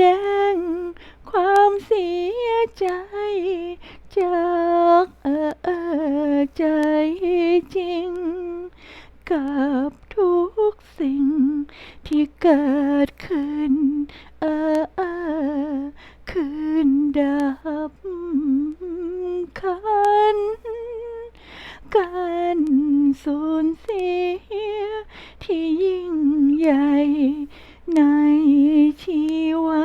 ดงความเสียใจ จากเออใจจริง กับทุกสิ่งที่เกิดขึ้น เออเออคืนดับคันการสูญเสียที่ยิ่งใหญ่ใน ชีวั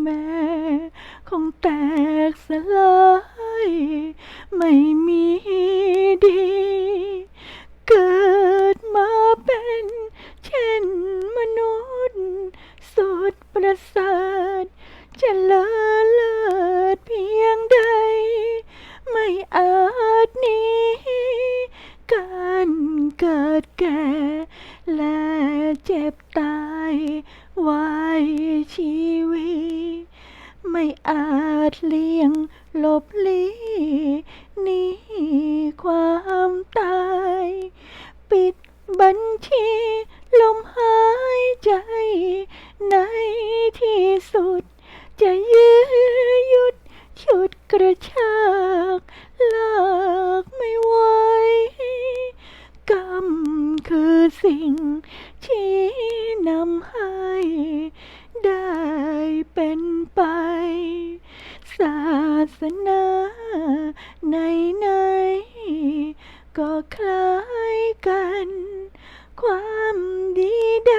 แม่คงแตกสลายไม่มีดี เกิดมาเป็นเช่นมนุษย์สุดประเสริฐจะเลอเลิศเพียงใด ไม่อาจหนีการเกิดแก่ ไม่อาจเลี่ยงหลบลี้นีความตาย ปิดบัญชี ลมหายใจ ในที่สุด จะยื้อยุด ชุดกระชากลากไม่ไหวกรรมคือสิ่ง ศาสนาในในๆก็คล้ายกัน ความดีใด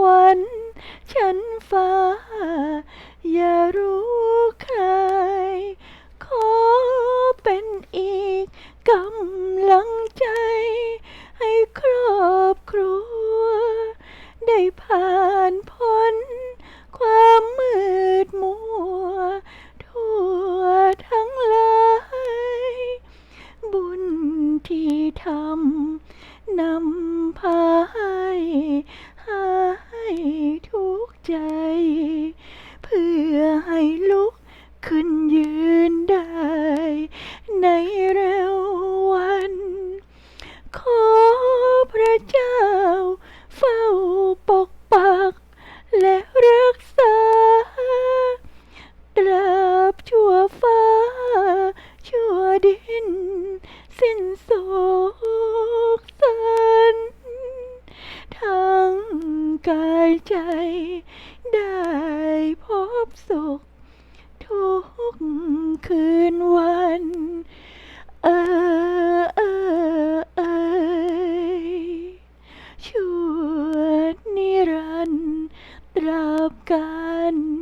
วรรค์ชั้นฟ้า อย่ารู้ใคร ขอเป็นอีกกำลังใจ ให้ครอบครัว ได้ผ่านพ้น ความมืดมัว ทั่วทั้งหลายบุญที่ทำนำพาให้ ใจ เพื่อให้ลุกขึ้นยืนได้ใน กายใจ ได้พบสุข ทุกคืนวัน เออเออเออชวดนิรันดร์ตราบกัน